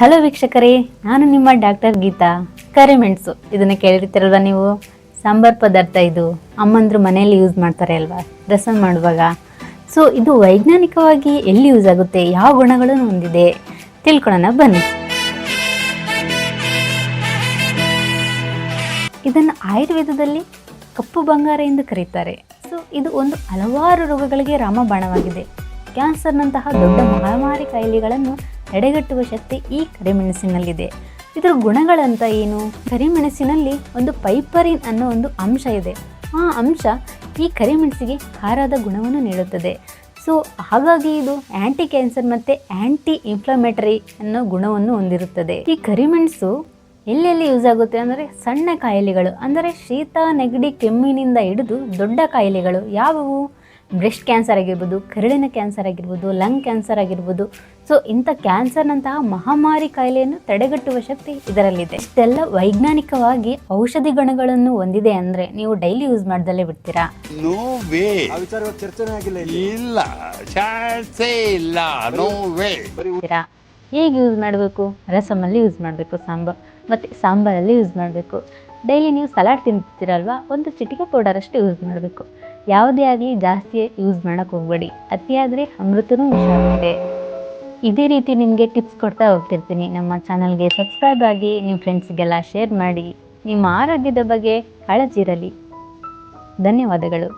Hello ವೀಕ್ಷಕರೇ, ನಾನು ನಿಮ್ಮ ಡಾಕ್ಟರ್ ಗೀತಾ. ಕರಿಮೆಣಸು ಇದನ್ನು ಕೇಳಿರ್ತೀರಲ್ವ ನೀವು? ಸಾಂಬಾರ್ ಪದಾರ್ಥ ಇದು. ಅಮ್ಮಂದ್ರು ಮನೆಯಲ್ಲಿ ಯೂಸ್ ಮಾಡ್ತಾರೆ ಅಲ್ವಾ? ರಸಂ ಮಾಡುವಾಗ. ಸೊ ಇದು ವೈಜ್ಞಾನಿಕವಾಗಿ ಎಲ್ಲಿ ಯೂಸ್ ಆಗುತ್ತೆ? ಯಾವ ಗುಣಗಳನ್ನು ಹೊಂದಿದೆ? ತಿಳ್ಕೊಳ್ಳೋಣ ಬನ್ನಿ. ಇದನ್ನು ಆಯುರ್ವೇದದಲ್ಲಿ ಕಪ್ಪು ಬಂಗಾರ ಎಂದು ಕರೀತಾರೆ. ಸೊ ಇದು ಒಂದು ಹಲವಾರು ರೋಗಗಳಿಗೆ ರಾಮಬಾಣವಾಗಿದೆ. ಕ್ಯಾನ್ಸರ್ನಂತಹ ದೊಡ್ಡ ಮಹಾಮಾರಿ ಕಾಯಿಲೆಗಳನ್ನು ತಡೆಗಟ್ಟುವ ಶಕ್ತಿ ಈ ಕರಿಮೆಣಸಿನಲ್ಲಿದೆ ಇದರ ಗುಣಗಳಂತ ಏನು? ಕರಿಮೆಣಸಿನಲ್ಲಿ ಒಂದು ಪೈಪರಿನ್ ಅನ್ನೋ ಒಂದು ಅಂಶ ಇದೆ. ಆ ಅಂಶ ಈ ಕರಿಮೆಣಸಿಗೆ ಖಾರದ ಗುಣವನ್ನು ನೀಡುತ್ತದೆ. ಸೊ, ಹಾಗಾಗಿ ಇದು ಆ್ಯಂಟಿ ಕ್ಯಾನ್ಸರ್ ಮತ್ತು ಆ್ಯಂಟಿ ಇನ್ಫ್ಲಮೇಟರಿ ಅನ್ನೋ ಗುಣವನ್ನು ಹೊಂದಿರುತ್ತದೆ. ಈ ಕರಿಮೆಣಸು ಎಲ್ಲೆಲ್ಲಿ ಯೂಸ್ ಆಗುತ್ತೆ ಅಂದರೆ ಸಣ್ಣ ಕಾಯಿಲೆಗಳು, ಅಂದರೆ ಶೀತ, ನೆಗಡಿ, ಕೆಮ್ಮಿನಿಂದ ಹಿಡಿದು ದೊಡ್ಡ ಕಾಯಿಲೆಗಳು, ಯಾವುವು? ಬ್ರೆಸ್ಟ್ ಕ್ಯಾನ್ಸರ್ ಆಗಿರ್ಬೋದು ಕರಳಿನ ಕ್ಯಾನ್ಸರ್ ಆಗಿರ್ಬೋದು ಲಂಗ್ ಕ್ಯಾನ್ಸರ್ ಆಗಿರ್ಬೋದು. ಸೊ ಇಂಥ ಕ್ಯಾನ್ಸರ್ನಂತಹ ಮಹಾಮಾರಿ ಕಾಯಿಲೆಯನ್ನು ತಡೆಗಟ್ಟುವ ಶಕ್ತಿ ಇದರಲ್ಲಿದೆ. ಇಷ್ಟೆಲ್ಲ ವೈಜ್ಞಾನಿಕವಾಗಿ ಔಷಧಿ ಗುಣಗಳನ್ನು ಹೊಂದಿದೆ ಅಂದರೆ ನೀವು ಡೈಲಿ ಯೂಸ್ ಮಾಡ್ದಲ್ಲೇ ಬಿಡ್ತೀರಾ? ನೋ ವೇ ಆ ವಿಚಾರವಾಗಿ ಚರ್ಚೆನೇ ಆಗಿಲ್ಲ ಇಲ್ಲ. ಚಾನ್ಸೇ ಇಲ್ಲ. ನೋ ವೇ ಮಾಡ್ತೀರಾ ಹೇಗೆ ಯೂಸ್ ಮಾಡಬೇಕು? ರಸಮಲ್ಲಿ ಯೂಸ್ ಮಾಡಬೇಕು ಸಾಂಬಾರ್ ಮತ್ತು ಸಾಂಬಾರಲ್ಲಿ ಯೂಸ್ ಮಾಡಬೇಕು. ಡೈಲಿ ನೀವು ಸಲಾಡ್ ತಿಂತಿರಲ್ವಾ ಒಂದು ಚಿಟಿಕೆ ಅಷ್ಟೇ ಯೂಸ್ ಮಾಡಬೇಕು. ಯಾವುದೇ ಆಗಲಿ ಜಾಸ್ತಿ ಯೂಸ್ ಮಾಡೋಕ್ಕೆ ಹೋಗಬೇಡಿ. ಅತಿಯಾದರೆ ಅಮೃತನೂ ವಿಷ ಆಗುತ್ತೆ ಇದೇ ರೀತಿ ನಿಮಗೆ ಟಿಪ್ಸ್ ಕೊಡ್ತಾ ಹೋಗ್ತಿರ್ತೀನಿ. ನಮ್ಮ ಚಾನಲ್ಗೆ ಸಬ್ಸ್ಕ್ರೈಬ್ ಆಗಿ ನಿಮ್ಮ ಫ್ರೆಂಡ್ಸಿಗೆಲ್ಲ ಶೇರ್ ಮಾಡಿ. ನಿಮ್ಮ ಆರೋಗ್ಯದ ಬಗ್ಗೆ ಕಾಳಜಿ ಇರಲಿ. ಧನ್ಯವಾದಗಳು.